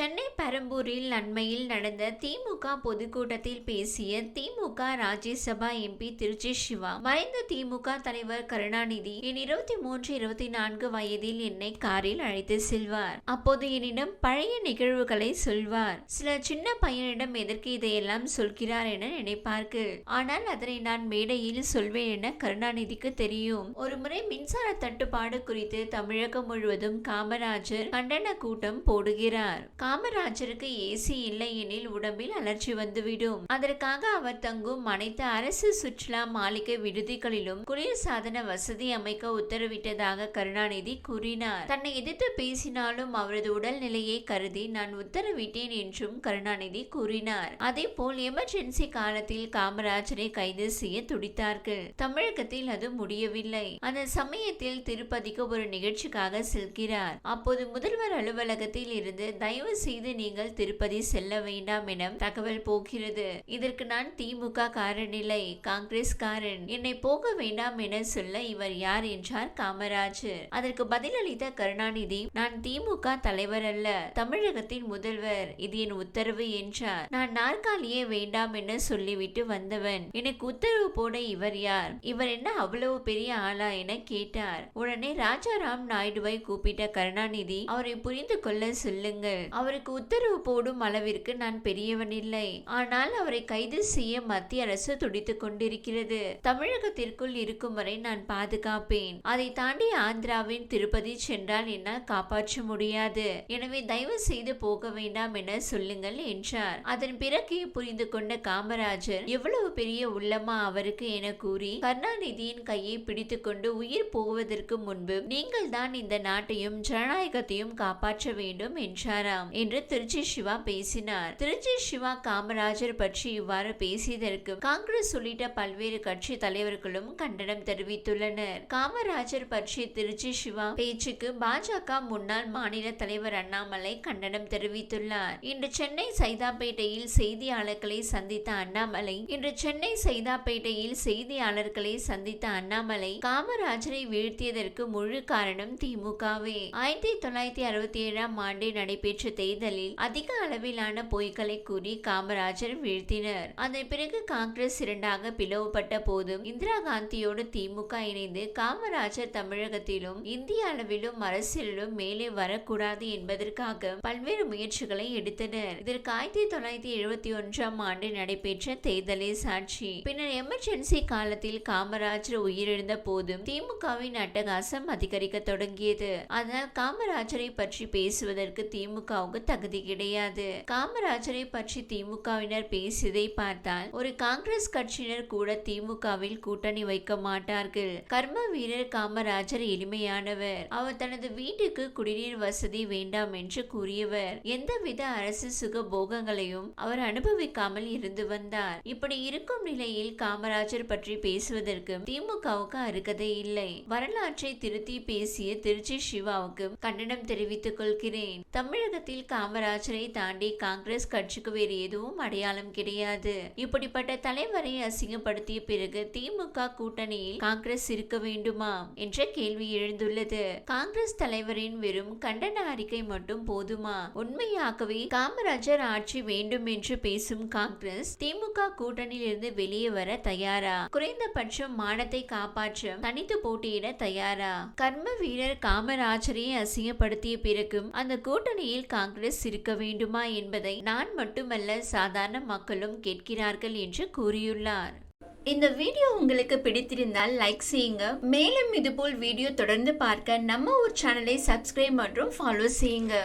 சென்னை பெரம்பூரில் அண்மையில் நடந்த திமுக பொதுக்கூட்டத்தில் பேசிய திமுக ராஜ்யசபா எம்பி திருச்சி சிவா மறைந்த திமுக தலைவர் கருணாநிதி என் இருபத்தி மூன்று இருபத்தி நான்கு வயதில் என்னை காரில் அழைத்து செல்வார். அப்போது என்னிடம் பழைய நிகழ்வுகளை சொல்வார். சில சின்ன பையனிடம் எதற்கு இதையெல்லாம் சொல்கிறார் என நினைப்பார்கள். ஆனால் அதனை நான் மேடையில் சொல்வேன் என கருணாநிதிக்கு தெரியும். ஒருமுறை மின்சார தட்டுப்பாடு குறித்து தமிழகம் முழுவதும் காமராஜர் கண்டன கூட்டம் போடுகிறார். காமராஜருக்கு ஏசி இல்லை எனில் உடம்பில் அலர்ச்சி வந்துவிடும். அதற்காக அவர் தங்கும் அனைத்து அரசு சுற்றுலா மாளிகை விடுதிகளிலும் குளிர்சாதன வசதி அமைக்க உத்தரவிட்டதாக கருணாநிதி கூறினார். தன்னை எதிர்த்து பேசினாலும் அவரது உடல்நிலையை கருதி நான் உத்தரவிட்டேன் என்றும் கருணாநிதி கூறினார். அதே போல் எமர்ஜென்சி காலத்தில் காமராஜரை கைது செய்ய துடித்தார்கள். தமிழகத்தில் அது முடியவில்லை. அந்த சமயத்தில் திருப்பதிக்கு ஒரு நிகழ்ச்சிக்காக செல்கிறார். அப்போது முதல்வர் அலுவலகத்தில் இருந்து தயவு செய்து நீங்கள் திருப்பதி செல்ல வேண்டாம் என தகவல் போகிறது. இதற்கு நான் திமுக காரனில்லை. காங்கிரஸ் காரன் என்னை போக வேண்டாம் என சொல்ல இவர் யார் என்றார் காமராஜர் அதற்கு பதிலளித்த கருணாநிதி நான் திமுக தலைவர் அல்ல தமிழகத்தின் முதல்வர். இது என் உத்தரவு என்றார். நான் நாற்காலியே வேண்டாம் என சொல்லிவிட்டு வந்தவன். எனக்கு உத்தரவு போட இவர் யார்? இவர் என்ன அவ்வளவு பெரிய ஆளா என கேட்டார். உடனே ராஜாராம் நாயுடுவை கூப்பிட்ட கருணாநிதி அவரை புரிந்து கொள்ள சொல்லுங்கள். அவருக்கு உத்தரவு போடும் அளவிற்கு நான் பெரியவன் இல்லை. ஆனால் அவரை கைது செய்ய மத்திய அரசு துடித்துக் கொண்டிருக்கிறது. தமிழகத்திற்குள் இருக்கும் வரை நான் பாதுகாப்பேன். அதை தாண்டி ஆந்திராவின் திருப்பதி சென்றால் என்னால் காப்பாற்ற முடியாது. எனவே தயவு செய்து போக வேண்டாம் என சொல்லுங்கள் என்றார். அதன் பிறகு புரிந்து கொண்ட காமராஜர் எவ்வளவு பெரிய உள்ளமா அவருக்கு என கூறி கருணாநிதியின் கையை பிடித்துக்கொண்டு உயிர் போவதற்கு முன்பு நீங்கள் தான் இந்த நாட்டையும் ஜனநாயகத்தையும் காப்பாற்ற வேண்டும் என்றாராம். என்று திருச்சி சிவா பேசினார். திருச்சி சிவா காமராஜர் பற்றி இவ்வாறு பேசியதற்கு காங்கிரஸ் உள்ளிட்ட பல்வேறு கட்சி தலைவர்களும் கண்டனம் தெரிவித்துள்ளனர். காமராஜர் பற்றி திருச்சி சிவா பேச்சுக்கு பாஜக முன்னாள் மாநில தலைவர் அண்ணாமலை கண்டனம் தெரிவித்துள்ளார். இன்று சென்னை சைதாப்பேட்டையில் செய்தியாளர்களை சந்தித்த அண்ணாமலை இன்று சென்னை சைதாப்பேட்டையில் செய்தியாளர்களை சந்தித்த அண்ணாமலை காமராஜரை வீழ்த்தியதற்கு முழு காரணம் திமுகவே ஆயிரத்தி தொள்ளாயிரத்தி அறுபத்தி ஏழாம் ஆண்டு நடைபெற்ற தேர்தலில் அதிக அளவிலான பொய்களை கூறி காமராஜர் வீழ்த்தினர். அதன் பிறகு காங்கிரஸ் இரண்டாக பிளவுபட்ட போதும் இந்திரா காந்தியோடு திமுக இணைந்து காமராஜர் தமிழகத்திலும் இந்திய அளவிலும் அரசியலிலும் மேலே வரக்கூடாது என்பதற்காக பல்வேறு முயற்சிகளை எடுத்தனர். இதற்கு ஆயிரத்தி தொள்ளாயிரத்தி எழுபத்தி ஒன்றாம் ஆண்டு நடைபெற்ற தேர்தலே சாட்சி. பின்னர் எமர்ஜென்சி காலத்தில் காமராஜர் உயிரிழந்த போதும் திமுகவின் அட்டகாசம் அதிகரிக்க தொடங்கியது. அதனால் காமராஜரை பற்றி பேசுவதற்கு அவங்க தகுதி கிடையாது. காமராஜரை பற்றி திமுகவினர் பேசியதை பார்த்தால் ஒரு காங்கிரஸ் கட்சியினர் கூட திமுகவில் கூட்டணி வைக்க மாட்டார்கள். கர்ம வீரர் காமராஜர் எளிமையானவர். அவர் தனது வீட்டுக்கு குடிநீர் வசதி வேண்டாம் என்று கூறியவர். எந்தவித அரசு சுக போகங்களையும் அவர் அனுபவிக்காமல் இருந்து வந்தார். இப்படி இருக்கும் நிலையில் காமராஜர் பற்றி பேசுவதற்கு திமுகவுக்கு அருகதை இல்லை. வரலாற்றை திருத்தி பேசிய திருச்சி சிவாவுக்கு கண்டனம் தெரிவித்துக் கொள்கிறேன். தமிழகத்தில் காமராஜரை தாண்டி காங்கிரஸ் கட்சிக்கு வேறு எதுவும் அடையாளம் கிடையாது. இப்படிப்பட்ட தலைவரை அசிங்கப்படுத்திய பிறகு திமுக கூட்டணியில் காங்கிரஸ் இருக்க வேண்டுமா என்ற கேள்வி எழுந்துள்ளது. காங்கிரஸ் தலைவரின் வெறும் கண்டன அறிக்கை மட்டும் போதுமா? உண்மையாகவே காமராஜர் ஆட்சி வேண்டும் என்று பேசும் காங்கிரஸ் திமுக கூட்டணியிலிருந்து வெளியே வர தயாரா? குறைந்தபட்சம் மானத்தை காப்பாற்ற தனித்து போட்டியிட தயாரா? கர்ம வீரர் காமராஜரை அசிங்கப்படுத்திய பிறகும் அந்த கூட்டணியில் காங்கிரஸ் காங்கிரஸ் இருக்க வேண்டுமா என்பதை நான் மட்டுமல்ல சாதாரண மக்களும் கேட்கிறார்கள் என்று கூறியுள்ளார். இந்த வீடியோ உங்களுக்கு பிடித்திருந்தால் லைக் செய்யுங்க. மேலும் இதுபோல் வீடியோ தொடர்ந்து பார்க்க நம்ம ஒரு சேனலை சப்ஸ்கிரைப் மற்றும் ஃபாலோ செய்யுங்க.